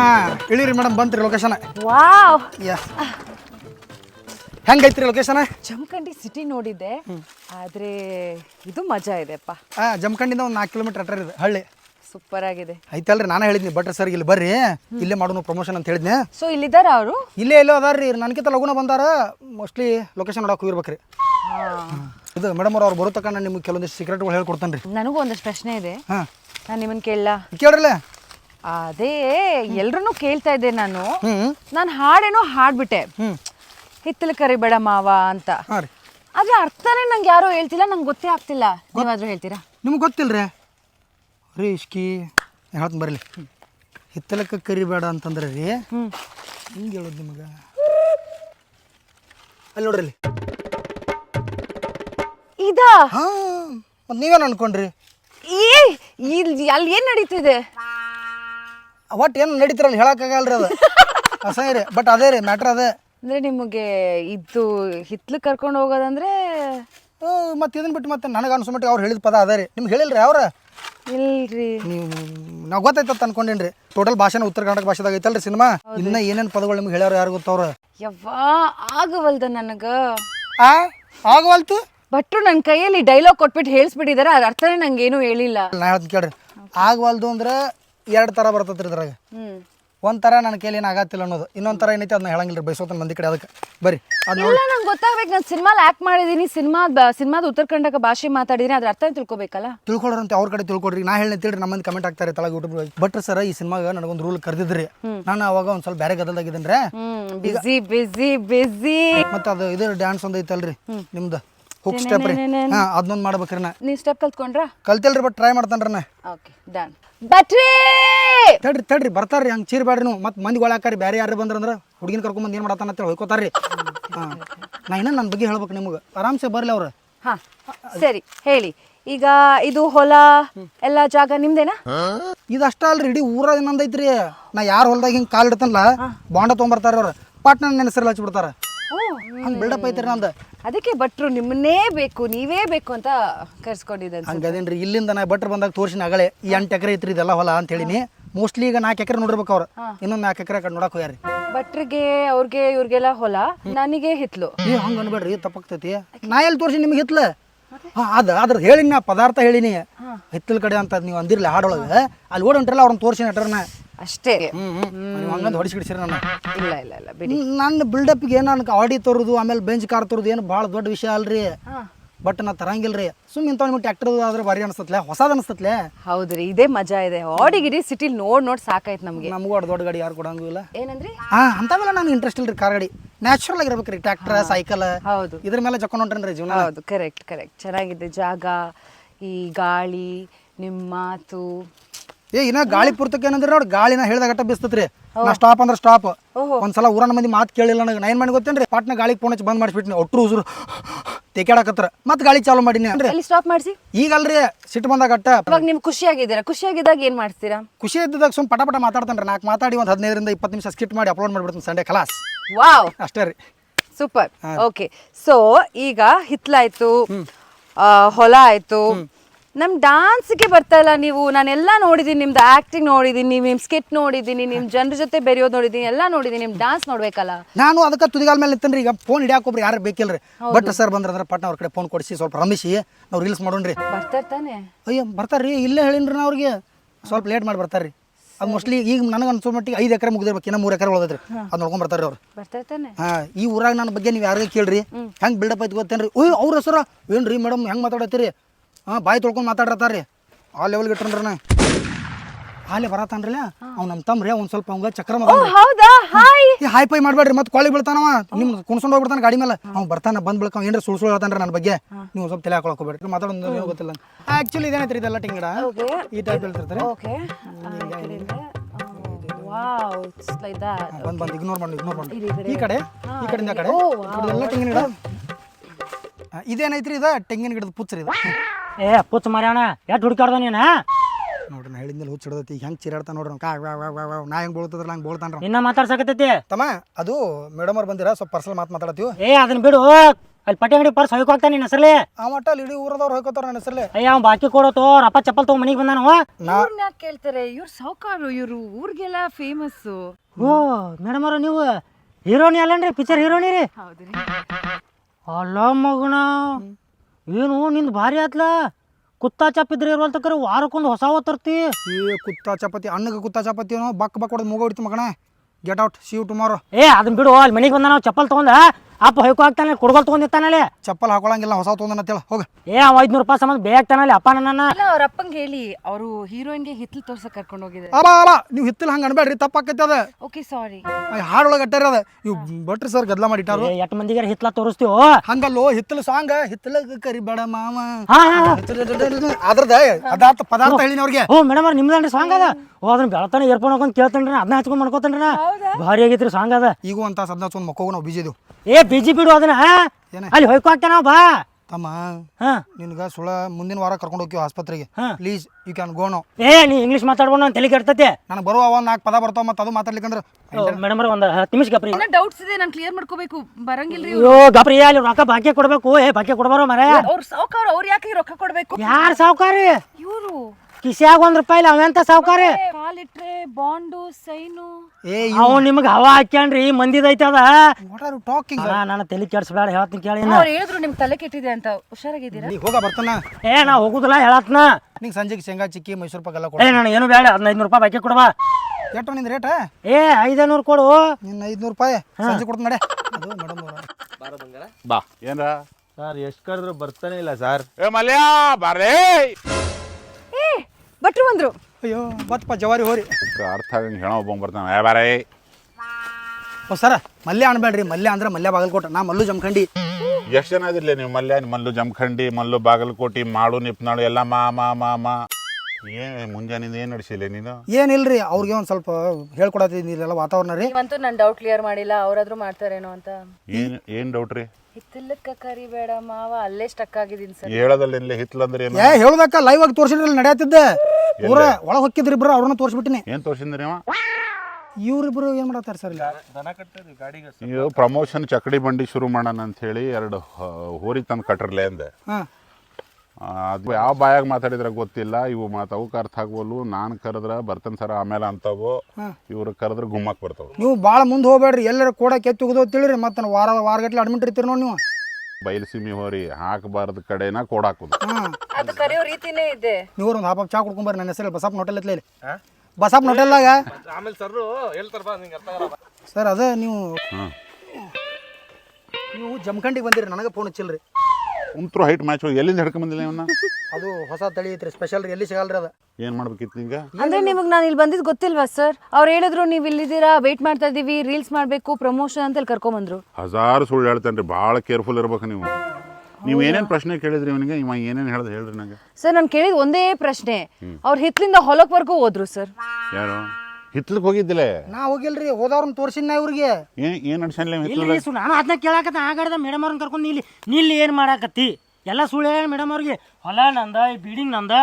ಹಾ ಇಳಿರಿ ಮೇಡಮ್ ಬಂತ್ರಿ ಲೊಕೇಶನ್ ವಾವ್. ಎಸ್ ಹೆಂಗೈತ್ರಿ ಲೊಕೇಶನ್ ಜಮಖಂಡಿ ಸಿಟಿ ನೋಡಿದ್ದೆ. ಆದ್ರೆ ಇದು ಮಜಾ ಇದೆಪ್ಪ ಹಾ ಜಮಖಂಡಿಂದ ಒಂದು ನಾಲ್ಕು ಕಿಲೋಮೀಟರ್ ಅಟ್ರ ಇದೆ ಹಳ್ಳಿ. ಸೂಪರ್ ಆಗಿದೆ. ಐತಲ್ರಿ ನಾನು ಹೇಳಿದ್ನಿ ಭಟ್ರ ಸರ್ ಇಲ್ಲಿ ಬರ್ರಿ. ಇಲ್ಲೇ ಮಾಡೋಣ ಪ್ರಮೋಷನ್ ಅಂತ ಹೇಳಿದ್ನಿ. ಸೊ ಇಲ್ಲಿದ್ದಾರ ಅವರು? ಇಲ್ಲೇ ಎಲ್ಲೋ ಅದಾರ್ರಿ. ನನಗಿಂತ ಲಗುನ ಬಂದಾರ ಮೋಸ್ಟ್ಲಿ ಲೊಕೇಶನ್ ನೋಡಕ್ಕೆ ಹೋಗಿರ್ಬೇಕ್ರಿ. ಇದು ಮೇಡಮ್ ಅವ್ರು ಬರೋ ತಕ್ಕ ನಿಮ್ಗೆ ಕೆಲವೊಂದಿಷ್ಟು ಸೀಕ್ರೆಟ್ಗಳು ಹೇಳ್ಕೊಡ್ತಾನ್ರಿ. ರೀ ನನಗೂ ಒಂದಷ್ಟು ಪ್ರಶ್ನೆ ಇದೆ. ಹಾಂ. ನಾನು ನಿಮ್ಮನ್ನ ಕೇಳಲ್ಲ ಕೇಳ್ರಲ್ಲ ಅದೇ ಎಲ್ರು ಕೇಳ್ತಾ ಇದ್ದೆ ನಾನು. ನಾನು ಹಾಡೇನೋ ಹಾಡ್ಬಿಟ್ಟೆ. ಹಿತ್ತಲು ಕರಿಬೇಡ ಮಾವ ಅಂತ. ಹಾಂ ರೀ. ಆದ್ರೆ ಅರ್ಥನೇ ನಂಗೆ ಯಾರು ಹೇಳ್ತಿಲ್ಲ ನಂಗೆ ಗೊತ್ತೇ ಆಗ್ತಿಲ್ಲ. ನೀವಾದ್ರೂ ಹೇಳ್ತೀರಾ? ನಿಮ್ಗೆ ಗೊತ್ತಿಲ್ಲ ರೀ ಇಷ್ಕಿ ಹೇಳ್ತೀನಿ ಬರಲಿ. ಹಿತ್ತಲಕ್ಕೆ ಕರಿಬೇಡ ಅಂತಂದ್ರೆ ರೀ ಹಿಂಗೆ ಹೇಳೋದು ನಿಮಗೆ? ಅಲ್ಲಿ ನೋಡ್ರಿ ಇದಾ? ಹಾಂ ನೀವೇನು ಅನ್ಕೊಂಡ್ರಿ? ಏ ಇಲ್ಲಿ ಅಲ್ಲಿ ಏನು ನಡೀತಿದೆ? ಒಟ್ಟು ಏನು ನಡೀತಿರಲ್ಲ ರೀ ಅದು. ಅಸಹ್ಯ ರೀ. ಬಟ್ ಅದೇ ರೀ ಮ್ಯಾಟ್ರ್ ಅದೇ. ಅಂದ್ರೆ ನಿಮಗೆ ಇದು ಹಿತ್ಲು ಕರ್ಕೊಂಡು ಹೋಗೋದಂದ್ರೆ ಮತ್ತೆ ಇದನ್ನ ಬಿಟ್ಟು ಮತ್ತೆ ನನಗೆ ಅನ್ಸೋ ಮಟ್ಟಿಗೆ ಅವ್ರು ಹೇಳಿದ ಪದ ಅದೇ ರೀ. ನಿಮ್ಗೆ ಹೇಳಿಲ್ರಿ ಅವ್ರ? ಇಲ್ರಿ. ನೀವು ನಾವು ಗೊತ್ತಾಯ್ತಂತ ಅನ್ಕೊಂಡೇನ್ರಿ. ಟೋಟಲ್ ಭಾಷೆನ ಉತ್ತರ ಕರ್ನಾಟಕ ಭಾಷೆದಾಗ ಐತಲ್ರಿ ಸಿನಿಮಾ? ಇನ್ನ ಏನೇನು ಪದಗಳು ನಿಮ್ಗೆ ಹೇಳ್ಯಾರ ಯಾರು ಗೊತ್ತವ್ರ ಯವ್ವಾ ಆಗವಲ್ದ ನನಗ. ಆ? ಆಗವಲ್ತು? ಭಟ್ರು ನನ್ನ ಕೈಯಲ್ಲಿ ಡೈಲಾಗ್ ಕೊಟ್ಬಿಟ್ಟು ಹೇಳ್ಸ್ಬಿಟ್ಟಿದಾರೆ ಅದ್ರ ಅರ್ಥನೇ ಏನು ಹೇಳಿಲ್ಲ. ನಾ ಹೇಳ್ತೀನಿ ಕೇಳ್ರಿ. ಆಗವಲ್ದು ಅಂದ್ರೆ ಎರಡು ಥರ ಬರ್ತೈತ್ರಿ ಇದ್ರಾಗ. ಹ್ಮ್. ಒಂದು ಥರ ನನ್ನ ಕೈಲಿ ಏನು ಆಗತ್ತಿಲ್ಲ ಅನ್ನೋದು. ಇನ್ನೊಂದು ಥರ ಏನೈತಿ ಅದನ್ನ ಹೇಳಂಗಿಲ್ಲ ಬಯಸೋತನ ಮಂದಿ ಕಡೆ ಅದಕ್ಕೆ. ಬರ್ರಿ ಅದು ಇಲ್ಲ ನಂಗೆ ಗೊತ್ತಾಗ್ಬೇಕು. ನಾನು ಸಿನಿಮಾ ಆಕ್ಟ್ ಮಾಡಿದೀನಿ ಸಿನಿಮಾ ಸಿನಿಮಾದ ಉತ್ತರ ಕನ್ನಡ ಭಾಷೆ ಮಾತಾಡಿದೀನಿ ಅದ್ರ ಅರ್ಥ ತಿಳ್ಕೊಬೇಕಲ್ಲ? ತಿಳ್ಕೊಳ್ಳೋರಂತೆ ಅವ್ರ ಕಡೆ ತಿಳ್ಕೊಡ್ರಿ. ನಾ ಹೇಳಿ ತಿಳ್ರಿ ನಮ್ಮಂದ್ ಮಂದಿ ಕಮೆಂಟ್ ಆಗ್ತಾರೆ ತಳಗ ಯೂಟ್ಯೂಬ್ ಬಟ್ ಸರ್ ಈ ಸಿನಿಮಾಗ ನನಗೊಂದು ರೂಲ್ ಕರೆದಿದ್ರಿ. ನಾನು ಅವಾಗ ಒಂದು ಸ್ವಲ್ಪ ಬೇರೆ ಗದಲ್ದಾಗಿದ್ದೇನೆ ಬಿಸಿ ಬಿಸಿ ಬಿಸಿ ಮತ್ತೆ ಅದು ಇದು ಡ್ಯಾನ್ಸ್ ಒಂದು ಐತಲ್ರಿ ನಿಮ್ದು. ಹುಕ್ ಸ್ಟೆಪ್ ರೀ. ಹಾ ಅದನ್ನೊಂದು ಮಾಡ್ಬೇಕ್ರಿ ನಾ ನೀವ್ ಸ್ಟೆಪ್ ಕಲ್ತ್ಕೊಂಡ್ರಾ? ಕಲ್ತಿಲ್ರಿ ಬಟ್ ಟ್ರೈ ಮಾಡ್ತಾನ್ರಿ ನಾ ಓಕೆ ಡನ್ ಬಟ್ರಿ ತಡ್ರಿ ತಡ್ರಿ ಬರ್ತಾರ್ರಿ ಹಂಗೆ ಚೀರ್ ಬ್ಯಾಡ್ರಿ ನೀವು. ಮತ್ತೆ ಮಂದಿ ಹಾಕಾರಿ ಬೇರೆ ಯಾರು ಬಂದ್ರಂದ್ರೆ ಹುಡುಗಿನ ಕರ್ಕೊಂಬಂದು ಏನು ಮಾಡತ್ತಾನ ಅಂತ ಹೋಯ್ಕೋತಾರ್ರಿ. ಹಾಂ. ನಾ ಇನ್ನೂ ನನ್ನ ಬಗ್ಗೆ ಹೇಳ್ಬೇಕು ನಿಮ್ಗೆ. ಆರಾಮ್ಸೆ ಬರಲಿ ಅವ್ರು. ಹಾ ಸರಿ ಹೇಳಿ. ಈಗ ಇದು ಹೊಲ ಎಲ್ಲ ಜಾಗ ನಿಮ್ದೇನಾ? ಇದು ಅಷ್ಟ ಅಲ್ರಿ ಇಡೀ ಊರಾಗ ನಂದೈತ್ರಿ. ನಾ ಯಾರು ಹೊಲ್ದಾಗ ಹಿಂಗೆ ಕಾಲು ಇಡ್ತಾನಲ್ಲ ಬಾಂಡ ತೊಗೊಂಬರ್ತಾರ ಅವ್ರು. ಪಟ್ ನನ್ನ ಓ ಹಂಗೆ ಬಿಲ್ಡಪ್ ಐತ್ರಿ ನಂದು. ಅದಕ್ಕೆ ಭಟ್ರು ನಿಮ್ಮನ್ನೇ ಬೇಕು ನೀವೇ ಬೇಕು ಅಂತ ಕರ್ಸ್ಕೊಂಡಿದ್ದೆ ಹಂಗೆ ಅದೇನ್ರಿ ಇಲ್ಲಿಂದ ನಾ ಭಟ್ರು ಬಂದಾಗ ತೋರಿಸಿನ ಅಗಳೆ ಈ ಎಂಟು ಎಕರೆ ಐತ್ರಿ ಇದೆಲ್ಲ ಹೊಲ ಅಂತ ಹೇಳಿನಿ. ಮೋಸ್ಟ್ಲಿ ಈಗ ನಾಲ್ಕು ಎಕರೆ ನೋಡಿರ್ಬೇಕು ಅವ್ರು. ಇನ್ನೊಂದು ನಾಲ್ಕು ಎಕರೆ ಕಡೆ ನೋಡಕ್ ಹೋಯಾರಿ ಭಟ್ರಿಗೆ ಅವ್ರಿಗೆ ಇವ್ರಿಗೆಲ್ಲ ಹೊಲ ನನಗೆ ಹಿತ್ಲು. ಏ ಹಂಗ ಅನ್ಬೇಡ್ರಿ ತಪ್ಪಾಗ್ತೈತಿ. ನಾ ಎಲ್ಲಿ ತೋರಿಸಿ ನಿಮ್ಗೆ ಹಿತ್ಲ? ಅದ ಅದು ಅದ್ರ ಹೇಳಿನಿ ನಾ ಪದಾರ್ಥ ಹೇಳಿನಿ. ಹಿತ್ತಲ್ ಕಡೆ ಅಂತ ನೀವು ಅಂದಿರ್ಲಿ ಹಾಡೊಳಗೆ. ಅಲ್ಲಿ ಓಡಿ ಹೊಂಟ್ರಲ್ಲ ಅವ್ರನ್ನ ತೋರಿಸಿ ನಟರ್ನ ಅಷ್ಟೇ. ಹಂಗಂದು ಹೊಡಿಸಿಡ್ಸಿರಿ ನನ್ನ. ಇಲ್ಲ ಇಲ್ಲ ಇಲ್ಲ ಬಿಡಿ. ನನ್ನ ಬಿಲ್ಡಪ್ಗೆ ಏನು ನನಗೆ ಆಡಿ ತರೋದು ಆಮೇಲೆ ಬೆಂಚ್ ಕಾರ್ ತರೋದು ಏನು ಭಾಳ ದೊಡ್ಡ ವಿಷಯ ಅಲ್ರಿ. ಬಟ್ ನಾ ತರಂಗಿಲ್ರಿ. ಸುಮ್ಮನೆ ಇಂಥವ್ ನಿಮ್ಗೆ ಟ್ಯಾಕ್ಟರ್ ಆದ್ರೆ ಭಾರಿ ಅನಿಸ್ತತ್ಲೆ ಹೊಸದು ಅನಿಸ್ತತ್ಲೆ ಹೌದ್ರಿ ಇದೇ ಮಜಾ ಇದೆ. ಆಡಿಗಿಡಿ ಸಿಟಿಲಿ ನೋಡ್ ನೋಡ್ ಸಾಕಾಯ್ತು ನಮಗೆ. ನಮಗೂ ಅಡ್ ದೊಡ್ಡ ಗಾಡಿ ಯಾರು ಕೊಡಂಗೂ ಇಲ್ಲ. ಏನಂದ್ರಿ? ಹಾ ಅಂಥವೆಲ್ಲ ನಾನು ಇಂಟ್ರೆಸ್ಟ್ ಇಲ್ರಿ ಕಾರ್ ಗಾಡಿ. ನ್ಯಾಚುರಲ್ ಆಗಿರ್ಬೇಕು ರೀ ಟ್ಯಾಕ್ಟರ್ ಸೈಕಲ್ ಹೌದು. ಇದ್ರ ಮೇಲೆ ಜಕ್ಕೊಂಡು ಹೊಂಟ್ರಿ ಜೀವನ. ಹೌದು ಕರೆಕ್ಟ್ ಕರೆಕ್ಟ್ ಚೆನ್ನಾಗಿದೆ ಜಾಗ ಈ ಗಾಳಿ ನಿಮ್ಮ ಮಾತು. ಏ ಇನ್ನ ಗಾಳಿ ಪೂರ್ತಕ್ಕೆ ಏನಂದ್ರೆ ನೋಡಿ? ಗಾಳಿನ ಹೇಳ್ದಾಗಟ್ಟ ಬಿಸ್ತತ್ರಿ. ನಾ ಸ್ಟಾಪ್ ಅಂದ್ರೆ ಸ್ಟಾಪ್ ಒಂದ್ಸಲ ಊರನ ಮಂದಿ ಮಾತು ಕೇಳಿಲ್ಲ ನನಗೆ. ನೈನ್ ಏನು ಮಾಡಿ ಗೊತ್ತೇನ್ರಿ? ಪಾಟ್ನ ಗಾಳಿ ಫೋನ್ ಹಚ್ಚಿ ಬಂದ್ ಮಾಡಿಸ್ಬಿಟ್ನಿ. ಒಟ್ರು ಉಸಿರು ತೆಕ್ಯಾಡಕತ್ರ. ಮತ್ತೆ ಗಾಳಿ ಚಾಲು ಮಾಡಿನಿ ಅಂದ್ರೆ ಎಲ್ಲಿ ಸ್ಟಾಪ್ ಮಾಡಿಸಿ? ಈಗಲ್ರಿ ಸಿಟ್ಟು ಬಂದಾಗಟ್ಟ ಅವಾಗ ನಿಮ್ಗೆ ಖುಷಿಯಾಗಿದ್ದೀರಾ? ಖುಷಿಯಾಗಿದ್ದಾಗ ಏನ್ ಮಾಡ್ತೀರಾ? ಖುಷಿ ಇದ್ದಾಗ ಸುಮ್ ಪಟ ಪಟ ಮಾತಾಡ್ತಾನೆ ನಾಲ್ಕು ಮಾತಾಡಿ ಒಂದು ಹದಿನೈದರಿಂದ ಇಪ್ಪತ್ತು ನಿಮಿಷ ಸ್ಕಿಟ್ ಮಾಡಿ ಅಪ್ಲೋಡ್ ಮಾಡ್ಬಿಡ್ತೀನಿ ಸಂಡೆ ಕ್ಲಾಸ್ ವಾವ್. ಅಷ್ಟೇ ರೀ. ಸೂಪರ್. ಓಕೆ. ಸೊ ಈಗ ಹಿತ್ಲಾಯ್ತು ಹೊಲ ಆಯ್ತು ನಮ್ ಡಾನ್ಸ್ಗೆ ಬರ್ತಾ ಇಲ್ಲ ನೀವು. ನಾನೆಲ್ಲ ನೋಡಿದೀನಿ ನಿಮ್ದು ಆಕ್ಟಿಂಗ್ ನೋಡಿದೀನಿ ನಿಮ್ಮ ನಿಮ್ ಸ್ಕಿಟ್ ನೋಡಿದೀನಿ ನಿಮ್ಮ ಜನರ ಜೊತೆ ಬೆರೆಯೋದು ನೋಡಿದೀನಿ ಎಲ್ಲ ನೋಡಿದೀನಿ. ನಿಮ್ಮ ಡಾನ್ಸ್ ನೋಡ್ಬೇಕಲ್ಲ? ನಾನು ಅದಕ್ಕೆ ತುದಿಗಾಲ ಮೇಲೆ ನಿಂತೇನ್ರಿ ಈಗ ಫೋನ್ ಹಿಡಿಯಾಕೊಬ್ರು ಯಾರು ಬೇಕಿಲ್ರಿ. ಬಟ್ ಸರ್ ಬಂದ್ರಂದ್ರೆ ಪಟ್ನ ಅವ್ರ ಕಡೆ ಫೋನ್ ಕೊಡಿಸಿ ಸ್ವಲ್ಪ ರಮೇಶಿ ನಾವು ರೀಲ್ಸ್ ಮಾಡೋಣ್ರಿ. ಬರ್ತಾ ತಾನೆ. ಅಯ್ಯೋ ಬರ್ತಾರ್ರಿ ಇಲ್ಲೇ ಹೇಳಿನ್ರಿ ನಾ ಅವ್ರಿಗೆ. ಸ್ವಲ್ಪ ಲೇಟ್ ಮಾಡಿ ಬರ್ತಾರ್ರಿ. ಅದು ಮೋಸ್ಟ್ಲಿ ಈಗ ನನಗೆ ಅನ್ಸೋ ಮಟ್ಟಿಗೆ ಐದು ಎಕರೆ ಮುಗಿದಿರ್ಬೇಕು ಇನ್ನೂ ಮೂರು ಎಕರೆ ಉಳಿದ್ರಿ ಅದು ನೋಡ್ಕೊಂಡ್ ಬರ್ತಾರೆ ಅವ್ರು ಹಾಂ ಈ ಊರಾಗ ನನ್ನ ಬಗ್ಗೆ ನೀವು ಯಾರಿಗೆ ಕೇಳ್ರಿ. ಹೆಂಗೆ ಬಿಲ್ಡಪ್ ಐತಿ ಗೊತ್ತೇನ್ರಿ? ಓಯ್ ಅವ್ರ ಹೆಸರ? ಏನ್ರಿ ಮೇಡಮ್ ಹೆಂಗೆ ಮಾತಾಡತ್ತೀರಿ? ಹಾಂ ಬಾಯಿ ತೊಳ್ಕೊಂಡು ಮಾತಾಡತ್ತಾರ್ರಿ ಆ ಲೆವೆಲ್ಗೆ ಇಟ್ರನ್ರಿ ನಾ. ಹಾಲೆ ಬರತಾನ್ರಲ್ಲ ಅವ್ ನಮ್ಮ ತಮ್ರಿ ಒಂದ್ ಸ್ವಲ್ಪ ಅವಂಗ ಚಕ್ರ ಹೌದಾ? ಹಾಯ್. ಪೈ ಮಾಡ್ಬೇಡ್ರಿ ಮತ್ತೆ ಕೋಳಿ ಬೀಳ್ತಾನವ. ನಿಮ್ ಕುಣ್ಸ್ಕೊಂಡು ಹೋಗ್ಬಿಡ್ತಾನ ಗಾಡಿ ಮೇಲೆ ಅವ್ನು ಬರ್ತಾನ ಬಂದ್ ಬಿಳ್ಕ ಏನ್ರ ಸುಳ್ಸು ಹೇಳ್ತಾನ ಹೇಳ್ತಾನ್ರಿ ನನ್ನ ಬಗ್ಗೆ. ನೀವು ಸ್ವಲ್ಪ ತಲೆ ಹಾಕೊಳಕ್ ಹೋಗ್ಬೇಡ್ರಿ. ಮಾತಾಡೋದು ಗೊತ್ತಿಲ್ಲ. ಆಕ್ಚುಲಿ ಇದೇನೈತ್ರಿ ಇದೆಲ್ಲ ಟಿಂಗಡ? ಈ ಟೈಪ್ ಹೇಳ್ತಿರ್ತಾರೆ. Okay. Wow it's like that ಬಂದ್ ಬಂದ್ ಇಗ್ನೋರ್ ಮಾಡಿ ಇಗ್ನೋರ್ ಮಾಡಿ. ಈ ಕಡೆ. ಈ ಕಡೆ ಈ ಕಡೆಯಿಂದ ಕಡೆ. ಎಲ್ಲ ತೆಂಗಿನ ಗಿಡ. ಇದೇನೈತ್ರಿ ಇದ? ತೆಂಗಿನ ಗಿಡದ ಪುಚ್ಚರಿ ಇದು. ಏ ಪುಚ್ ಮಾರ್ಯಾಣ ಎಷ್ಟು ಹುಡುಕಾಡ್ದ ನೀನ ನೋಡ್ರಿ ನಾ ಹೇಳಿದ್ಮೇಲೆ ಹುಚ್ಚ ಹಿಡ್ದೈತಿ ಈಗ ಹೆಂಗೆ ಚಿರಾಡ್ತಾ ನೋಡ್ರಿ ಅವ್ನು. ಕಾ ವಾ ವಾ ವಾ ವಾ ನಾ ಹೆಂಗೆ ಬೋಳ್ತದ್ರ ಹಂಗೆ ಬೋಳ್ತಾನ್ರ ಇನ್ನ ಮಾತಾಡ್ಸಕತ್ತೈತಿ? ತಮ್ಮ ಅದು ಮೇಡಮ್ ಅವ್ರು ಬಂದಿರ ಸ್ವಲ್ಪ ಪರ್ಸಲ್ ಮಾತು ಮಾತಾಡತ್ತೀವಿ. ಏ ಅದನ್ನ ಬಿಡು ಅಲ್ಲಿ ಪಟ್ಟಿ ಅಂಗಡಿ ಪರ್ಸ್ ಹೊಯ್ಕೊ ಹೋಗ್ತಾನೆ ನಿನ್ನ ಹೆಸರಲ್ಲಿ. ಆ ಮಟ್ಟ ಅಲ್ಲಿ ಇಡೀ ಊರದವ್ರು ಹೋಗ್ಕೋತಾರ ನನ್ನ ಹೆಸರಲ್ಲೇ. ಅಯ್ಯ ಅವ್ನು ಬಾಕಿ ಕೊಡೋತೋ ರಪ್ಪ ಅಪ್ಪ ಚಪ್ಪಲ್ ತಗೊಂಡ್ ಮನೆಗೆ ಬಂದಾನವ ಇವ್ರನ್ನ ಯಾಕೆ ಕೇಳ್ತಾರೆ? ಇವ್ರು ಸಾವುಕಾರು ಇವ್ರು ಊರಿಗೆಲ್ಲ ಫೇಮಸ್ಸು ಓ ಮೇಡಮ್ ಅವ್ರ ನೀವು ಹೀರೋಣಿ ಅಲ್ಲನ್ರಿ ಪಿಕ್ಚರ್ ಹೀರೋಣಿ ರೀ. ಹೌದ್ರಿ. ಅಲ್ಲ ಮಗನ. ಏನು ನಿಂದು ಭಾರಿ ಆತ್ಲ? ಕುತ್ತಾ ಚಪ್ಪಿದ್ರೆ ಕರೆ ವಾರಕ್ಕೊಂದು ಹೊಸ ತರ್ತಿ. ಏ ಕುತ್ತ ಚಪಾತಿ ಅಣ್ಣಗೆ ಕುತ್ತ ಚಪಾತಿ ಏನೋ ಬಕ್ ಬಕ್ ಹೊಡೆದು ಮೂಗ ಹೊಡಿತು ಮಗಣ get out see you tomorrow ಏ ಅದನ್ನ ಬಿಡು ಅಲ್ಲಿ ಮನೆಗೆ ಬಂದ ನಾವು ಚಪ್ಪಲ್ ತೊಗೊಂಡ ಅಪ್ಪ ಹೊಯ್ಕೊ ಹಾಕ್ತಾನೆ ಕುಡ್ಗೋಲ್ ತೊಗೊಂಡಿರ್ತಾನಲ್ಲಿ ಚಪ್ಪಲ್ ಹಾಕೊಳಂಗಿಲ್ಲ ಹೊಸ ಅಂತೇಳಿ ಹೋಗ. ಏ ಅವ ಐದ್ನೂರು ರೂಪಾಯಿ ಸಂಬಂಧ ಬೇಯಾಗ್ತಾನಲ್ಲಿ ಅಪ್ಪ ನನ್ನ ಅಲ್ಲ ಅವ್ರ ಅಪ್ಪಂಗೆ ಹೇಳಿ ಅವರು ಹೀರೋಯಿನ್ಗೆ ಹಿತ್ಲು ತೋರ್ಸಕ್ ಕರ್ಕೊಂಡು ಹೋಗಿದ್ದಾರೆ. ಅಲ್ಲ ಅಲ್ಲ ನೀವು ಹಿತ್ತಲ್ ಹಂಗ ಅನ್ಬೇಡ್ರಿ ತಪ್ಪಾಕೈತೆ ಅದ. ಓಕೆ ಸಾರಿ ಹಾಡೊಳಗೆ ಅಟ್ಟಾರ ಅದ. ಇವ್ ಬಟ್ರಿ ಸರ್ ಗದ್ಲ ಮಾಡಿಟ್ಟಾರು ಎಟ್ ಎಷ್ಟು ಮಂದಿಗೆ ಹಿತ್ಲ ತೋರಿಸ್ತೀವೋ? ಹಂಗಲ್ಲೋ ಹಿತ್ತಲ ಸಾಂಗ್ ಹಿತ್ತಲ ಕರಿಬೇಡ ಬೇಡ ಹಾ ಹಾ. ಅದ್ರದ ಅದಾತ ಪದಾರ್ಥ ಹೇಳಿನ ಅವ್ರಿಗೆ. ಓ ಮೇಡಮ್ ಅವ್ರ ನಿಮ್ದನ್ರಿ ಸಾಂಗ್ ಅದ. ಓ ಅದನ್ನ ಬೆಳತಾನೆ ಏರ್ಪೋನ್ ಹಾಕೊಂಡ್ ಕೇಳ್ತೇನ್ರಿ ಅದನ್ನ ಹಚ್ಕೊಂಡ್ ಮಾಡ್ಕೋತೇನ್ರಿ ನಾ. ಭಾರಿ ಆಗೈತ್ರಿ ಸಾಂಗ್ ಅದ. ಈಗ ಅಂತ ಸದ್ನ ಮಕ್ಕೋಗ ನಾವು ಬಿಜಿದ್ವು ಏ ಬಿಜಿ ಬಿಡು ಅದನ್ನ ಏನ? ಅಲ್ಲಿ ಹೊಯ್ಕೊ ಹಾಕ್ತಾನ ಬಾ. ತಮ್ಮ ಹಾ. ನಿನ್ಗ ಸುಳ ಮುಂದಿನ ವಾರ ಕರ್ಕೊಂಡು ಹೋಗ್ತೀವಿ ಆಸ್ಪತ್ರೆಗೆ. ಹಾ. Please you can go no ಏ ನೀ ಇಂಗ್ಲೀಷ್ ಮಾತಾಡ್ಕೊಂಡು ನಾನು ತಲೆ ಕೆಡ್ತತೆ. ನನಗೆ ಬರುವ ಒಂದು ನಾಲ್ಕು ಪದ ಬರ್ತಾವ ಮತ್ತೆ ಅದು ಮಾತಾಡ್ಲಿಕ್ಕಂದ್ರೆ ಮೇಡಮ್ ಅವ್ರ ಒಂದು ಹತ್ತು ನಿಮಿಷ ಗಪ್ರಿ. ಏನೋ ಡೌಟ್ಸ್ ಇದೆ ನಾನು ಕ್ಲಿಯರ್ ಮಾಡ್ಕೋಬೇಕು. ಬರಂಗಿಲ್ರಿ ಅಯ್ಯೋ ಗಪ್ರಿ ಅಲ್ಲಿ ರೊಕ್ಕ ಬಾಕಿ ಕೊಡ್ಬೇಕು. ಏ ಬಾಕಿ ಕೊಡ್ಬಾರೋ ಮರ ಅವ್ರ ಸಾವುಕಾರ ಅವ್ರು ಯಾಕೆ ರೊಕ್ಕ ಕೊಡ್ಬೇಕು? ಯಾರ್ ಸಾವುಕಾರಿ? ಇವರು. ಕಿಸ್ಯಾಗ ಒಂದ್ ರೂಪಾಯಿ ಇಲ್ಲ ಅವೆಂತ ಸಾವುಕಾರಿ? ಕಾಲಿಟ್ರೆ ಬಾಂಡು ಸೈನು. ಏ ಅವ್ ನಿಮ್ಗೆ ಹವಾ ಹಾಕ್ಯಾನ್ರಿ ಮಂದಿದೈತೆ ಅದ. ವಾಟ್ ಆರ್ ಟಾಕಿಂಗ್ ನನ್ನ ತಲೆ ಕೆಡ್ಸ್ಬೇಡ ಹೇಳ್ತೀನಿ ಕೇಳಿ ಅವ್ರು ಹೇಳಿದ್ರು ನಿಮ್ ತಲೆ ಕೆಟ್ಟಿದೆ ಅಂತ ಹುಷಾರಾಗಿದ್ದೀರಾ? ನೀ ಹೋಗ ಬರ್ತಾನ? ಏ ನಾ ಹೋಗುದಿಲ್ಲ ಹೇಳತ್ನ. ನಿಂಗೆ ಸಂಜೆಗೆ ಶೇಂಗಾ ಚಿಕ್ಕಿ ಮೈಸೂರು ಪಾಕ್ ಎಲ್ಲ ಏ ಕೊಡ. ನಾನು ಏನು ಬೇಡ ಹದಿನೈದು ರೂಪಾಯಿ ಬಾಕಿ ಕೊಡವಾ. ಎಷ್ಟು ನಿಂದ ರೇಟ? ಏ ಐದನೂರು ಕೊಡು. ನಿನ್ನ ಐದ್ನೂರು ರೂಪಾಯಿ. ಸಂಜೆ ಕೊಡ್ತೀನಿ ನಡೆ. ಅದು ಮೇಡಮ್ ಬಾ. ಏನ್ರ? ಸರ್ ಎಷ್ಟು ಕರೆದ್ರು ಬರ್ತಾನೆ ಇಲ್ಲ ಸರ್. ಏ ಮಲ್ಯ ಬಾರೇ ಏ ಭಟ್ರು ಬಂದರು. ಅಯ್ಯೋ ಮತ್ತಪ್ಪ ಜವಾರಿ ಹೋರಿ. ಅರ್ಥ ಆಗಂಗೆ ಹೇಳೋ ಒಬ್ಬ ಬರ್ತಾನೆ. ಏ ಬಾರೇ. ಓ ಸರ ಮಲ್ಯ ಅನ್ಬೇಡ್ರಿ. ಮಲ್ಯ ಅಂದ್ರೆ ಮಲ್ಯ ಬಾಗಲಕೋಟೆ. ನಾ ಮಲ್ಲು ಜಮಖಂಡಿ. ಎಷ್ಟು ಜನ ಇದಿರಲಿ ನೀವು ಮಲ್ಯ? ಮಲ್ಲು ಜಮಖಂಡಿ ಮಲ್ಲು ಬಾಗಲಕೋಟಿ ಮಾಡು ನಿಪ್ನಾಳು ಎಲ್ಲ ಮಾ ಮಾ ಮಾ ಮಾ. ಏನು ಮುಂಜಾನಿಂದ ಏನು ನಡೆಸಿಲ್ಲ ನೀನು? ಏನಿಲ್ರಿ ಅವ್ರಿಗೆ ಒಂದು ಸ್ವಲ್ಪ ಹೇಳ್ಕೊಡತ್ತಿದ್ದೀರಲ್ಲ ವಾತಾವರಣ ರೀ. ಅಂತೂ ನಾನು ಡೌಟ್ ಕ್ಲಿಯರ್ ಮಾಡಿಲ್ಲ ಅವ್ರಾದ್ರೂ ಮಾಡ್ತಾರೇನೋ ಅಂತ. ಏನು ಏನು ಡೌಟ್ ರೀ? ಹಿತ್ತಲಕ್ಕ ಕರಿಬೇಡ ಮಾವ ಅಲ್ಲೇ ಸ್ಟಕ್ ಆಗಿದೀನಿ ಸರ್. ಹೇಳೋದಲ್ಲ ಹಿತ್ಲಂದ್ರೆ ಏನು? ಏ ಹೇಳುದಕ್ಕ ಲೈವ್ ಆಗಿ ತೋರಿಸಿದ್ರಲ್ಲಿ ನಡೆಯತ್ತಿದ್ದೆ. ಊರ ಒಳಗೆ ಹೊಕ್ಕಿದ್ರಿ ಇಬ್ರು ಅವ್ರನ್ನ ತೋರಿಸ್ಬಿಟ್ಟಿನಿ. ಏನು ತೋರ್ಸಿದ್ರಿ ಅವ? ಇವ್ರಿಬ್ರು ಏನು ಮಾಡತ್ತಾರ ಸರ್ ಇಲ್ಲ? ದನ ಕಟ್ಟದ್ರಿ ಗಾಡಿಗೆ ನೀವು ಪ್ರಮೋಷನ್ ಚಕಡಿ ಬಂಡಿ ಶುರು ಮಾಡೋಣ ಅಂತ ಹೇಳಿ ಎರಡು ಹೋರಿ ತಂದು ಕಟ್ರಲೆ ಅಂದೆ. ಹಾಂ. ಅದು ಯಾವ ಬಾಯಾಗ ಮಾತಾಡಿದ್ರೆ ಗೊತ್ತಿಲ್ಲ. ಇವು ಮಾತು ಅವಕ್ಕೆ ಅರ್ಥ ಆಗ್ಬೋದು ನಾನು ಕರೆದ್ರೆ ಬರ್ತೇನೆ ಸರ ಆಮೇಲೆ ಅಂತವು. ಇವ್ರು ಕರೆದ್ರೆ ಗುಮ್ಮಕ್ಕೆ ಬರ್ತಾವೆ. ನೀವು ಭಾಳ ಮುಂದೆ ಹೋಗ್ಬೇಡ್ರಿ. ಎಲ್ಲರೂ ಕೂಡ ಕೆತ್ತುಗದೋ ತಿಳಿರಿ. ಮತ್ತೆ ವಾರ ವಾರಗಟ್ಲೆ ಅಡ್ಮಿಟ್ ಇರ್ತೀರಿ ನೋಡಿ ನೀವು. ಬಯಲುಸೀಮೆ ಹೋರಿ ಹಾಕಬಾರ್ದ ಕಡೆನ ಕೊಡಾಕುದು ಹಾಂ. ಅದು ಕರೆಯೋ ರೀತಿನೇ ಇದೆ. ನೀವು ಒಂದು ಹಾಪ ಚಾ ಕುಡ್ಕೊಂಬರ್ರಿ ನನ್ನ ಹೆಸರು ಬಸಪ್ಪ ಹೋಟೆಲ್ ಎತ್ತಲೇ ಇಲ್ಲಿ. ಬಸಪ್ಪ ಹೋಟೆಲ್ದಾಗ ಆಮೇಲೆ ಸರ್ ಹೇಳ್ತಾರ ಬಾ ನಿಂಗೆ ಅರ್ಥ ಆಗಲ್ಲ. ಸರ್ ಅದೇ ನೀವು ಹಾಂ. ನೀವು ಜಮಖಂಡಿಗೆ ಬಂದಿರಿ. ನನಗೆ ಫೋನ್ ಹಚ್ಚಿಲ್ರಿ. ಉಂತ್ರು ಹೈಟ್ ಮ್ಯಾಚ್ ಎಲ್ಲಿಂದ ಹಿಡ್ಕೊಂಬಂದಿಲ್ಲ ಇವನ್ನ ಅದು ಹೊಸ ತಳಿ ಐತ್ರಿ ಸ್ಪೆಷಲ್ ಎಲ್ಲಿ ಸಿಗಲ್ರಿ ಅದು? ಏನು ಮಾಡ್ಬೇಕಿತ್ತು ನಿಂಗೆ ಅಂದ್ರೆ ನಿಮಗೆ ನಾನು ಇಲ್ಲಿ ಬಂದಿದ್ದು ಗೊತ್ತಿಲ್ವಾ ಸರ್? ಅವ್ರು ಹೇಳಿದ್ರು ನೀವು ಇಲ್ಲಿದ್ದೀರಾ ವೇಟ್ ಮಾಡ್ತಾ ಇದೀವಿ ರೀಲ್ಸ್ ಮಾಡಬೇಕು ಪ್ರಮೋಷನ್ ಅಂತ ಹೇಳಿ ಕರ್ಕೊಂಬಂದ್ರು. ಹಜಾರು ಸುಳ್ಳು ಹೇಳ್ತೇನೆ ಬಹಳ ಭಾಳ ಕೇರ್ಫುಲ್ ಇರ್ಬೇಕು ನೀವು. ನೀವು ಏನೇನು ಪ್ರಶ್ನೆ ಕೇಳಿದ್ರಿ ಇವನಿಗೆ? ಇವ ಏನೇನು ಹೇಳ್ದೆ ಹೇಳ್ರಿ ನಂಗೆ? ಸರ್ ನಾನು ಕೇಳಿದ ಒಂದೇ ಪ್ರಶ್ನೆ. ಅವ್ರ ಹಿತ್ಲಿಂದ ಹೊಲಕ್ವರೆಗೂ ಹೋದ್ರು ಸರ್. ಯಾರು? ಹಿತ್ಲಕ್ಕೆ ಹೋಗಿದ್ದಿಲ್ಲ? ನಾ ಹೋಗಿಲ್ರಿ ಹೋದವ್ರನ್ನ ತೋರ್ಸಿನ ನಾ ಇವ್ರಿಗೆ. ಏನು ಏನು ಇಲ್ಲಿ ನಾನು ಅದನ್ನ ಕೇಳಾಕತ್ತ ಆಗಾಡ್ದ ಮೇಡಮ್ ಅವ್ರನ್ನ ಕರ್ಕೊಂಡು ಇಲ್ಲಿ ನಿಲ್ಲಿ ಇಲ್ಲಿ ಏನು ಮಾಡಾಕತ್ತಿ? ಎಲ್ಲ ಸುಳ್ಳು ಹೇಳ ಮೇಡಮ್ ಅವ್ರಿಗೆ. ಹೊಲ ನಂದ ಈ ಬಿಲ್ಡಿಂಗ್ ನಂದ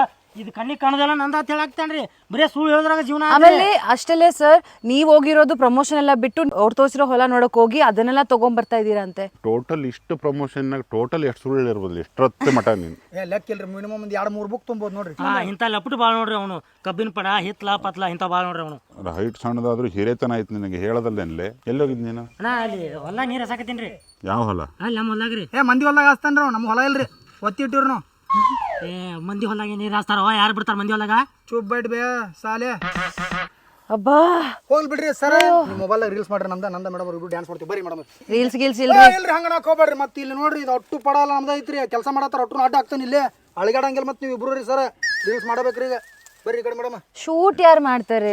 ಇದು ಕಣ್ಣಿಗೆ ಕಾಣದಲ್ಲ ನಂದ ಅಂತ ಹೇಳಾಕ್ತಾನ್ರಿ ಬರೀ ಸುಳ್ಳು ಹೇಳಿದ್ರಾಗ ಜೀವನ ಆದ್ರೆ. ಆಮೇಲೆ ಅಷ್ಟಲ್ಲೇ ಸರ್ ನೀವು ಹೋಗಿರೋದು ಪ್ರಮೋಷನ್ ಎಲ್ಲ ಬಿಟ್ಟು ಅವ್ರು ತೋರಿಸಿರೋ ಹೊಲ ನೋಡಕ್ ಹೋಗಿ ಅದನ್ನೆಲ್ಲ ತಗೊಂಡ್ಬರ್ತಾ ಇದ್ದೀರಾ ಅಂತೆ ಟೋಟಲ್ ಇಷ್ಟು ಪ್ರಮೋಷನ್ ಟೋಟಲ್ ಎಷ್ಟು ಸುಳ್ಳು ಇರ್ಬೋದು ಎಷ್ಟೊತ್ತು ಮಟ ನೀನು. ಏ ಲೆಕ್ಕ ಇಲ್ರಿ ಮಿನಿಮಮ್ ಒಂದು ಎರಡು ಮೂರು ಬುಕ್ ತುಂಬೋದು ನೋಡ್ರಿ. ಹಾ ಇಂಥ ಲಪಟು ಭಾಳ ನೋಡ್ರಿ ಅವನು. ಕಬ್ಬಿನ ಪಡ ಹಿತ್ಲ ಪತ್ಲ ಇಂಥ ಭಾಳ ನೋಡ್ರಿ ಅವನು. ಹೈಟ್ ಸಣ್ಣದಾದ್ರೂ ಹಿರೇತನ ಆಯ್ತು ನಿನಗೆ ಹೇಳೋದಲ್ಲೇನಲ್ಲೇ ಎಲ್ಲೋಗಿದ್ ನೀನು? ಅಣ್ಣ ಅಲ್ಲಿ ಹೊಲ ನೀರು ಹಸಾಕತ್ತೀನಿ ರೀ. ಯಾವ ಹೊಲ? ಅಲ್ಲಿ ನಮ್ಮ ಹೊಲಾಗ್ರಿ ರೀ. ಏ ಮಂದಿ ಹೊಲ್ದಾಗ ಹಾಸ್ತಾನ್ರಿ ಅವ್ ನಮ್ಮ ಹೊಲ ಇಲ್ರಿ. ಒತ್ತಿ ಇಟ್ಟಿವ್ರಿ ನಾವು. ಏ ಮಂದಿ ಹೊಲಾಗ ನೀರು ಹಾಸ್ತಾರ? ಯಾರು ಬಿಡ್ತಾರ ಮಂದಿ ಹೊಲಾಗ ಚುಪ್ ಬೈಟ್ ಬೇ ಸಾಲೆ. ಅಬ್ಬಾ. ಹೋಗ್ಲಿ ಬಿಡ್ರಿ ಸರ. ನಿಮ್ಮ ಮೊಬೈಲ್ ರೀಲ್ಸ್ ಮಾಡ್ರಿ ನಮ್ದ ನಂದ ಮೇಡಮ್ ಇಬ್ರು ಡ್ಯಾನ್ಸ್ ಮಾಡ್ತೀವಿ. ಬರ್ರಿ ಮೇಡಮ್ ರೀಲ್ಸ್ ಗೀಲ್ಸ್ ಇಲ್ರಿ. ಇಲ್ರಿ ಹಂಗ ನಾಕ್ ಹೋಗ್ಬೇಡ್ರಿ. ಮತ್ತೆ ಇಲ್ಲಿ ನೋಡ್ರಿ ಇದು ಒಟ್ಟು ಪಡಲ್ಲ ನಮ್ದು ಐತ್ರಿ. ಕೆಲಸ ಮಾಡತ್ತಾರ ಒಟ್ಟು ಅಡ್ಡ ಆಗ್ತಾನೆ ಇಲ್ಲಿ. ಅಳಗಾಡಂಗಿಲ್ಲ ಮತ್ತೆ ನೀವು ಇಬ್ರು ರೀ ಸರ್. ರೀಲ್ಸ್ ಮಾಡಬೇಕ್ರಿ ಈಗ. ಬರ್ರಿ ಈ ಕಡೆ ಮೇಡಮ್ ಶೂಟ್ ಯಾರು ಮಾಡ್ತಾರೆ?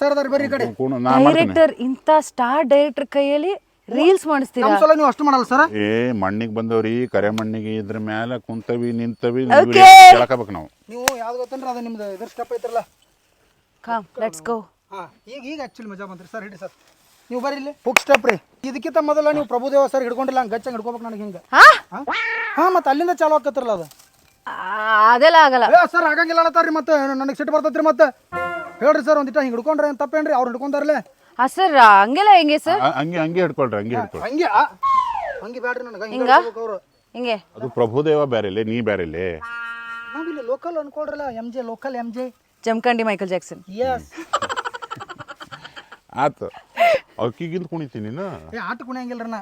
ಸರ್ ಅದಾರ ಬರ್ರಿ ಈ ಕಡೆ. ನಾ ಡೈರೆಕ್ಟರ್ ಇಂಥ ಸ್ಟಾರ್ ಡೈರೆಕ್ಟರ್ ಕೈಯಲ್ಲಿ ರೀಲ್ಸ್ ಮಾಡಿಸ್ತೀರಾ? ನಮ್ಮ ಸಲ ನೀವು ಅಷ್ಟು ಮಾಡಲ್ಲ ಸರ್? ಏ ಮಣ್ಣಿಗೆ ಬಂದವ್ರಿ ಕರೆ ಮಣ್ಣಿಗೆ ಇದ್ರ ಮೇಲೆ ಕುಂತವಿ ನಿಂತವಿ ಕೇಳಕಬೇಕು ನಾವು. ನೀವು ಯಾವ್ದು ಗೊತ್ತೇನ್ರಿ ಅದು ನಿಮ್ದು ಇದ್ರ ಸ್ಟೆಪ್ ಐತ್ರಲ್ಲ? ಕಮ್ ಲೆಟ್ಸ್ ಗೋ ಹಾಂ ಈಗ ಈಗ ಆ್ಯಕ್ಚುಲಿ ಮಜಾ ಬಂತ್ರಿ ಸರ್ ಹಿಡಿ ಸರ್. ನೀವು ಬರ್ರಿ ಇಲ್ಲಿ. ಫುಕ್ ಸ್ಟೆಪ್ ರೀ. ಇದಕ್ಕಿಂತ ಮೊದಲ ನೀವು ಪ್ರಭುದೇವ ಸರ್ ಹಿಡ್ಕೊಂಡಿಲ್ಲ ಹಂಗೆ ಗಚ್ಚಂಗೆ ಹಿಡ್ಕೋಬೇಕು ನನಗೆ ಹಿಂಗೆ. ಹಾ? ಹಾಂ? ಮತ್ತೆ ಅಲ್ಲಿಂದ ಚಾಲು ಆಕತ್ರಲ್ಲ ಅದು? ಆ, ಅದೆಲ್ಲ ಆಗಲ್ಲ. ಏ ಸರ್ ಆಗಂಗಿಲ್ಲ ಅನ್ನತ್ತಾರ್ರಿ ಮತ್ತೆ. ನನಗೆ ಸಿಟ್ಟು ಬರ್ತೈತ್ರಿ ಮತ್ತೆ. ಹೇಳ್ರಿ ಸರ್ ಒಂದಿಟ ಹಿಂಗೆ ಹಿಡ್ಕೊಂಡ್ರೆ ಏನು ತಪ್ಪೇನ್ರಿ? ಅವ್ರು ಹಿಡ್ಕೊಂತಾರಲ್ಲೇ ಹಾ ಸರ್ ಹಂಗೆಲ್ಲ ಹೆಂಗೆ ಸರ್ ಹಂಗೆ ಹಂಗೆ ಹಿಡ್ಕೊಳ್ರಿ ಹಂಗೆ ಹಿಡ್ಕೊಳ್ರಿ. ಹಂಗೆ ಆ- ಹಂಗೆ ಬ್ಯಾಡ್ರಿ ನನಗೆ ಹಿಂಗ? ಹಿಂಗೆ? ಅವ್ರು. ಹಿಂಗೆ? ಅದು ಪ್ರಭುದೇವ ಬೇರೆಲೆ ನೀ ಬ್ಯಾರೆಲೆ ನಾವಿಲ್ಲಿ local ಅನ್ಕೊಳ್ರಲ್ಲ M J local M J Jamkhandi Michael Jackson. Yes ಆತು. ಅಕ್ಕಿಗಿಂತ ಕುಣಿತೀನಿ ನೀನು? ಏ ಆಟ ಕುಣಿಯಂಗಿಲ್ರಿ ನಾ?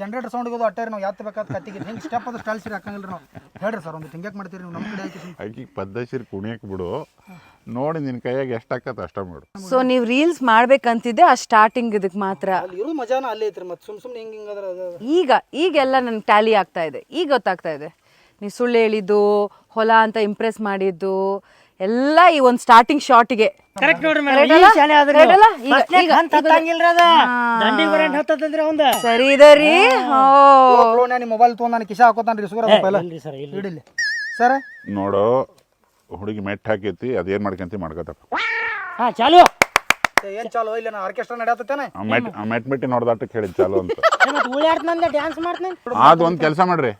ಜನರೇಟರ್ ಸೌಂಡ್ ಅಟ್ಟೆ ನಾವು ಯಾತ್ ಬೇಕಾದ ಕತ್ತಿಗೆ. ಹಿಂಗೆ ಸ್ಟೆಪ್ ಅದು ಸ್ಟೈಲ್ ಸೀರೆ ಹಾಕಂಗಿಲ್ರಿ ನಾವು. ಹೇಳ್ರಿ ಸರ್ ಒಂದು ಹಿಂಗ್ಯಾಕ್ ಮಾಡ್ತೀರಿ ನೀವು ನಮ್ಮ ಕಡೆ ಹಾಕಿ. ಅಕ್ಕಿಗೆ ಪದ್ಧತಿ ಕುಣಿಯಕ್ಕೆ ಬಿಡು. ನೋಡಿ ನಿನ್ನ ಕೈಯಾಗ ಎಷ್ಟು ಆಕತ್ತ ಅಷ್ಟ ಮಾಡು. ಸೊ ನೀವು ರೀಲ್ಸ್ ಮಾಡ್ಬೇಕಂತಿದ್ದೆ ಆ ಸ್ಟಾರ್ಟಿಂಗ್ ಇದಕ್ಕೆ ಮಾತ್ರ. ಅಲ್ಲಿ ಇರೋ ಮಜಾನ ಅಲ್ಲೇ ಐತ್ರಿ ಮತ್ತೆ ಸುಮ್ ಸುಮ್ಮನೆ ಹಿಂಗೆ ಹಿಂಗೆ ಅದ್ರ ಅದು ಈಗ ಈಗೆಲ್ಲ ನನ್ಗೆ ಟ್ಯಾಲಿ ಆಗ್ತಾ ಇದೆ. ಈಗ ಗೊತ್ತಾಗ್ತಾ ಇದೆ. ನೀವು ಸುಳ್ಳು ಹೇಳಿದ್ದು ಹೊಲ ಅಂತ ಇಂಪ್ರೆಸ್ ಮಾಡಿದ್ದು ಎಲ್ಲ ಈ ಒಂದು ಸ್ಟಾರ್ಟಿಂಗ್ ಶಾರ್ಟ್ಗೆ ಕರೆಕ್ಟ್ ನೋಡ್ರಿ Correct ಮೇಡಮ್ ಈ ಶಾಲೆ ಆದ್ರೆ ಅಲ್ಲ? ಈಗ- ಫಸ್ಟ್ನೇ ಈಗ- ಹಂತ ಹತ್ತಂಗಿಲ್ರಿ ಅದ. ದಂಡಿಗೆ ಬರಂಟ್ ಹತ್ತಂದ್ರಿ ಅವಂದ. ಸರಿ ಇದೆ ರೀ. ಓ ಫ್ಲೋನ್ಯಾಗ ನಿಮ್ಮ ಮೊಬೈಲ್ ತೊಗೊಂಡು ನಾನು ಕಿಶಾ ಹಾಕೋತಾನ ರೀ ಸುಗರ ಪೈಲ. ಇಲ್ರಿ ಸರ್ ನೋಡು ಹುಡುಗಿ ಮೆಟ್ ಹಾಕೈತಿ ಅದೇನ್ ಮಾಡ್ಕೊಂತಿ ಮಾಡ್ಕೋತಪ್ಪ. ಹಾ ಚಾಲು. ಏನ್ ಚಾಲು? ಇಲ್ಲ ಆರ್ಕೆಸ್ಟ್ರಾ ನಡೆಯತ್ತೇನೆ ಆ ಮೆಟ್ ಆ ಮೆಟ್ ಮೆಟ್ಟಿ ನೋಡ್ದಾಟಕ್ಕೆ ಹೇಳಿದ್ ಚಾಲು ಅಂತ. ಮತ್ತ್ ಡ್ಯಾನ್ಸ್ ಮಾಡ್ತೀನಿ ಅದು ಒಂದ್ ಕೆಲಸ ಮಾಡ್ರಿ.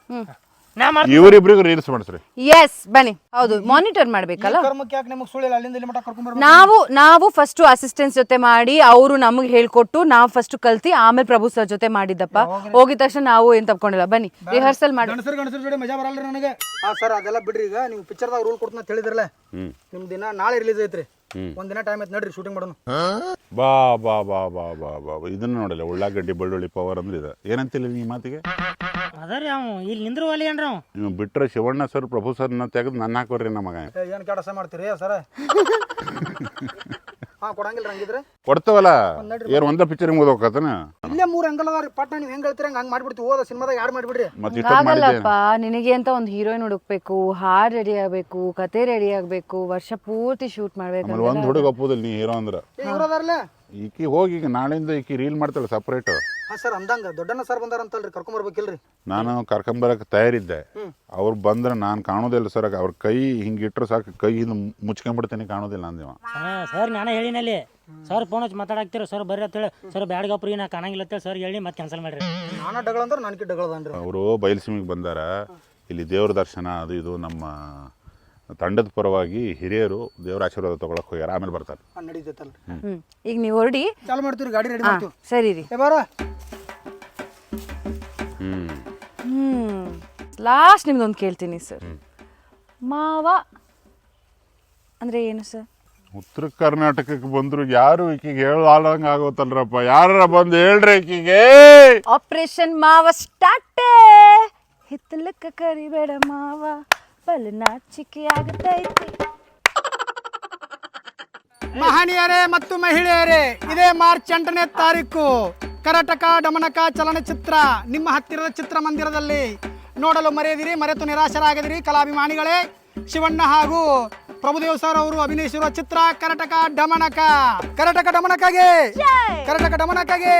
ನಾ ಮಾಡ್ತೀನಿ. ಇವರಿಬ್ರಿಗೂ ರೀಲ್ಸ್ ಮಾಡಿಸ್ರಿ. ಎಸ್ ಬನ್ನಿ. ಹೌದು ಮಾನಿಟರ್ ಮಾಡ್ಬೇಕಲ್ಲ? ಕರ್ಮಕ್ಕೆ ಯಾಕೆ ನಿಮಗೆ ಸುಳ್ಳಿಲ್ಲ? ಅಲ್ಲಿಂದ ಇಲ್ಲಿ ಮಟ್ಟ ನಾವು ನಾವು? ಫಸ್ಟ್ ಅಸಿಸ್ಟೆನ್ಸ್ ಜೊತೆ ಮಾಡಿ ಅವರು ನಮಗೆ ಹೇಳ್ಕೊಟ್ಟು ನಾವು ಫಸ್ಟ್ ಕಲ್ತಿ ಆಮೇಲೆ ಪ್ರಭು ಸರ್ ಜೊತೆ ಮಾಡಿದ್ದಪ್ಪ. ಹೋಗಿದ ತಕ್ಷಣ ನಾವು ಏನ್ ತಪ್ಕೊಂಡಿಲ್ಲ. ಬನ್ನಿ ರಿಹರ್ಸಲ್ ಮಾಡಿ. ಗಣಸರು ಜೋಡಿ ಮಜಾ ಬರಲ್ರಿ ನನಗೆ. ಹಾಂ ಸರ್ ಅದೆಲ್ಲ ಬಿಡ್ರಿ ಈಗ. ನೀವು ಪಿಕ್ಚರ್ದಾಗ ರೂಲ್ ಕೊಡ್ತೀನಿ ಅಂತ ಹೇಳಿದ್ರಲ್ಲ? ನಿಮ್ ನಿಮ್ಮ ದಿನ ನಾಳೆ ರಿಲೀಸ್ ಐತ್ರಿ. ಹ್ಮ್. ಒಂದ್ ದಿನ ಟೈಮ್ ಐತೆ ನಡ್ರಿ ಶೂಟಿಂಗ್ ಮಾಡೋಣ ಬಾ ಬಾ ಬಾ ಬಾ ಬಾ ಬಾ ಬಾ. ಇದನ್ನ ನೋಡಲ್ಲ ಉಳ್ಳಾಗಡ್ಡಿ ಬೆಳ್ಳುಳ್ಳಿ ಪವರ್ ಅಂದ್ರೆ ಇದು. ಏನಂತಿಲ್ಲ ಈ ಮಾತಿಗೆ? ಅದರಿ ಅವ್ ಇಲ್ಲಿ ನಿಂದ್ರು ಅಲ್ಲಿ ಏನ್ರಿ ಅವ್? ನೀವು ಬಿಟ್ರೆ ಶಿವಣ್ಣ ಸರ್ ಪ್ರಭು ಸರ್ನ ತೆಗೆದು ನನ್ನ ಹಾಕೋರಿ ನಮಗ ಏನು ಕೆಡಸ ಮಾಡ್ತೀರಿ ಸರ ಹಾ ಕೊಡಂಗಿಲ್ಲ ಹಂಗಿದ್ರೆ. ಕೊಡ್ತವಲ್ಲ? ಏನ್ ಒಂದ ಪಿಕ್ಚರ್ ಇಲ್ಲೇ ಮೂರು ಅಂಗಲ್ ಅದಾವ್ರಿ. ಪಟ್ಟ ನೀವು ಹೆಂಗ್ ಹೇಳ್ತೀರಿ ಹಂಗೆ ಮಾಡ್ಬಿಡ್ತೀವಿ. ಹೋದ ಸಿನಿಮಾದಾಗ ಯಾರು ಮಾಡ್ಬಿಡ್ರಿ? ಮತ್ತೆ ಮಾಡಿದ್ದೆ ಆಗಲ್ಲಪ್ಪ ನಿನಗೆ ಅಂತ ಒಂದು ಹೀರೋಯಿನ್ ಹುಡುಕ್ಬೇಕು ಹಾಡ್ ರೆಡಿ ಆಗ್ಬೇಕು ಕತೆ ರೆಡಿ ಆಗ್ಬೇಕು ವರ್ಷ ಪೂರ್ತಿ ಶೂಟ್ ಮಾಡ್ಬೇಕು ಒಂದ್ ಒಂದು ಹುಡುಗ ಒಪ್ಪುದಿಲ್ಲ ನೀ ಹೀರೋ ಅಂದ್ರ. ಈಕಿ ಹೋಗಿ ಈಗ ನಾಳೆಯಿಂದ ಈಕಿ ರೀಲ್ ಮಾಡ್ತಾಳೆ ಸಪ್ರೇಟ್ ಹಾ ಸರ್ ಅಂದಂಗ. ದೊಡ್ಡನ ಸರ್ ಬಂದಾರಂತಲ್ರಿ ಕರ್ಕೊಂಬರ್ಬೇಕಿಲ್ರಿ ನಾನು ಕರ್ಕೊಂಬರಕ್ಕೆ ತಯಾರಿದ್ದೆ. ಅವ್ರು ಬಂದ್ರೆ ನಾನು ಕಾಣೋದಿಲ್ಲ ಸರ್. ಅವ್ರ ಕೈ ಹಿಂಗೆ ಇಟ್ರೆ ಸಾಕು. ಕೈ ಹಿಂದೆ ಮುಚ್ಕೊಂಡ್ಬಿಡ್ತೀನಿ ಕಾಣೋದಿಲ್ಲ ಅಂದಿವ. ಹಾ ಸರ್ ನಾನು ಹೇಳಿನಲ್ಲಿ. ಸರ್ ಫೋನ್ ಹಚ್ಚಿ ಮಾತಾಡಾಕ್ತಿರ? ಸರ್ ಬರ್ರಿ ಅಂತೇಳಿ ಸರ್ ಬ್ಯಾಡ್ಗಪ್ರಿ ನಾ ಕಾಣಂಗಿಲ್ಲ ಅಂತೇಳಿ ಸರ್ ಹೇಳಿ ಮತ್ತೆ ಕ್ಯಾನ್ಸಲ್ ಮಾಡ್ರಿ. ನಾನು ಡಗಳ ಅಂದ್ರೆ ನನಗೆ ಡಗಳದನ್ರಿ ಅವರು ಬಯಲುಸೀಮೆಗೆ ಬಂದಾರ. ಇಲ್ಲಿ ದೇವ್ರ ದರ್ಶನ ಅದು ಇದು ನಮ್ಮ ತಂಡದ ಪರವಾಗಿ ಹಿರಿಯರು ದೇವ್ರ ಆಶೀರ್ವಾದ ತಗೊಳಕ್ ಹೋಗ್ಯಾರ. ಆಮೇಲೆ ಬರ್ತಾರೆ. ಹ್ಮ್. ಈಗ ನೀವು ಹೊರಡಿ. ಚಾಲು ಮಾಡ್ತೀರಿ ಗಾಡಿ ರೆಡಿ ಮಾಡ್ತೀವಿ. ಸರಿ ರೀ. ಏ ಬಾರ. ಹ್ಮ್. ಹ್ಮ್ ಲಾಸ್ಟ್ ನಿಮ್ದೊಂದು ಕೇಳ್ತೀನಿ ಸರ್. ಮಾವ ಅಂದ್ರೆ ಏನು ಸರ್? ಉತ್ತರ ಕರ್ನಾಟಕಕ್ಕೆ ಬಂದ್ರು ಯಾರು ಈಕಿಗೆ ಹೇಳಂಗ ಆಗೋತಲ್ರಪ್ಪ? ಯಾರ ಬಂದು ಹೇಳ್ರಿ ಈಕಿಗೆ! ಆಪರೇಷನ್ ಮಾವ ಸ್ಟಾರ್ಟ್ ಹಿತ್ತಲಕ್ಕ ಕರಿಬೇಡ ಮಾವ ಬಲ್ ನಾಚಿಕೆ ಆಗತೈತಿ. ಮಹನೀಯರೇ ಮತ್ತು ಮಹಿಳೆಯರೇ ಇದೇ ಮಾರ್ಚ್ ಎಂಟನೇ ತಾರೀಕು ಕರಟಕ ಡಮನಕ ಚಲನಚಿತ್ರ ನಿಮ್ಮ ಹತ್ತಿರದ ಚಿತ್ರಮಂದಿರದಲ್ಲಿ ನೋಡಲು ಮರೆಯದಿರಿ ಮರೆತು ನಿರಾಶರಾಗದಿರಿ. ಕಲಾಭಿಮಾನಿಗಳೇ ಶಿವಣ್ಣ ಹಾಗೂ ಪ್ರಭುದೇವ್ ಸರ್ ಅವರು ಅಭಿನಯಿಸಿರುವ ಚಿತ್ರ ಕರ್ನಾಟಕ ಡಮನಕ. ಕರ್ನಾಟಕ ಡಮನಕಗೆ. ಕರ್ನಾಟಕ ಡಮನಕಗೆ.